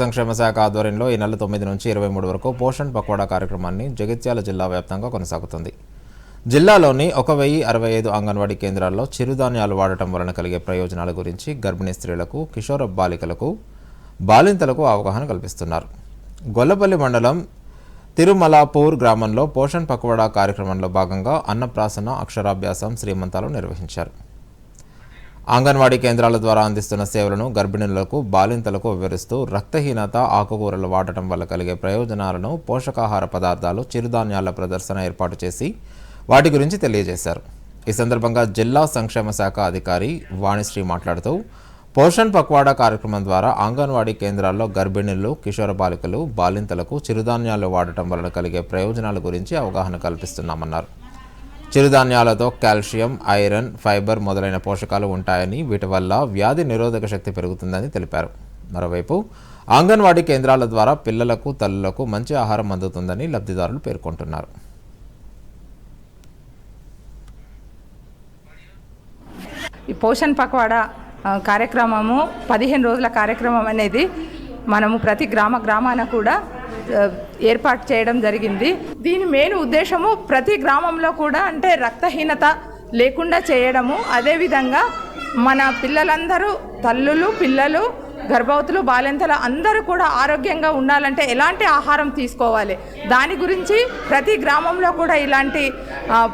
సంక్షేమ శాఖ ఆధ్వర్యంలో ఈ నెల తొమ్మిది నుంచి ఇరవై మూడు వరకు పోషణ్ పక్వాడా కార్యక్రమాన్ని జగిత్యాల జిల్లా వ్యాప్తంగా కొనసాగుతుంది. జిల్లాలోని ఒక వెయ్యి అరవై ఐదు అంగన్వాడీ కేంద్రాల్లో చిరుధాన్యాలు వాడటం వలన కలిగే ప్రయోజనాల గురించి గర్భిణీ స్త్రీలకు కిషోర బాలికలకు బాలింతలకు అవగాహన కల్పిస్తున్నారు. గొల్లపల్లి మండలం తిరుమలాపూర్ గ్రామంలో పోషణ్ పక్వాడా కార్యక్రమంలో భాగంగా అన్నప్రాసన అక్షరాభ్యాసం శ్రీమంతాలు నిర్వహించారు. అంగన్వాడీ కేంద్రాల ద్వారా అందిస్తున్న సేవలను గర్భిణులకు బాలింతలకు వివరిస్తూ రక్తహీనత ఆకుకూరలు వాడటం వల్ల కలిగే ప్రయోజనాలను పోషకాహార పదార్థాలు చిరుధాన్యాల ప్రదర్శన ఏర్పాటు చేసి వాటి గురించి తెలియజేశారు. ఈ సందర్భంగా జిల్లా సంక్షేమ శాఖ అధికారి వాణిశ్రీ మాట్లాడుతూ పోషణ్ పక్వాడా కార్యక్రమం ద్వారా అంగన్వాడీ కేంద్రాల్లో గర్భిణులు కిషోర బాలికలు బాలింతలకు చిరుధాన్యాలు వాడటం వలన కలిగే ప్రయోజనాల గురించి అవగాహన కల్పిస్తున్నామన్నారు. చిరుధాన్యాలతో కాల్షియం ఐరన్ ఫైబర్ మొదలైన పోషకాలు ఉంటాయని వీటి వల్ల వ్యాధి నిరోధక శక్తి పెరుగుతుందని తెలిపారు. మరోవైపు అంగన్వాడీ కేంద్రాల ద్వారా పిల్లలకు తల్లులకు మంచి ఆహారం అందుతుందని లబ్ధిదారులు పేర్కొంటున్నారు. ఈ పోషణ్ పక్వాడా కార్యక్రమము పదిహేను రోజుల కార్యక్రమం అనేది మనము ప్రతి గ్రామ గ్రామాన కూడా ఏర్పాటు చేయడం జరిగింది. దీని మెయిన్ ఉద్దేశము ప్రతి గ్రామంలో కూడా అంటే రక్తహీనత లేకుండా చేయడము. అదేవిధంగా మన పిల్లలందరూ తల్లులు పిల్లలు గర్భవతులు బాలింతలు అందరూ కూడా ఆరోగ్యంగా ఉండాలంటే ఎలాంటి ఆహారం తీసుకోవాలి? దాని గురించి ప్రతి గ్రామంలో కూడా ఇలాంటి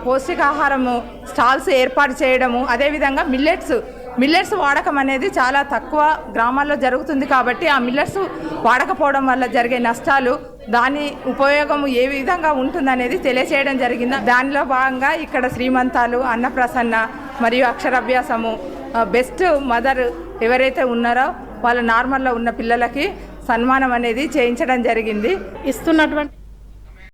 పౌష్టికాహారము స్టాల్స్ ఏర్పాటు చేయడము అదేవిధంగా మిల్లెట్స్ మిల్లెట్స్ వాడకం అనేది చాలా తక్కువ గ్రామాల్లో జరుగుతుంది కాబట్టి ఆ మిల్లెట్స్ వాడకపోవడం వల్ల జరిగే నష్టాలు దాని ఉపయోగం ఏ విధంగా ఉంటుందనేది తెలియచేయడం జరిగింది. దానిలో భాగంగా ఇక్కడ శ్రీమంతాలు అన్నప్రసన్న మరియు అక్షరాభ్యాసము బెస్ట్ మదర్ ఎవరైతే ఉన్నారో వాళ్ళ నార్మల్లో ఉన్న పిల్లలకి సన్మానం అనేది చేయించడం జరిగింది. ఇస్తున్నటువంటి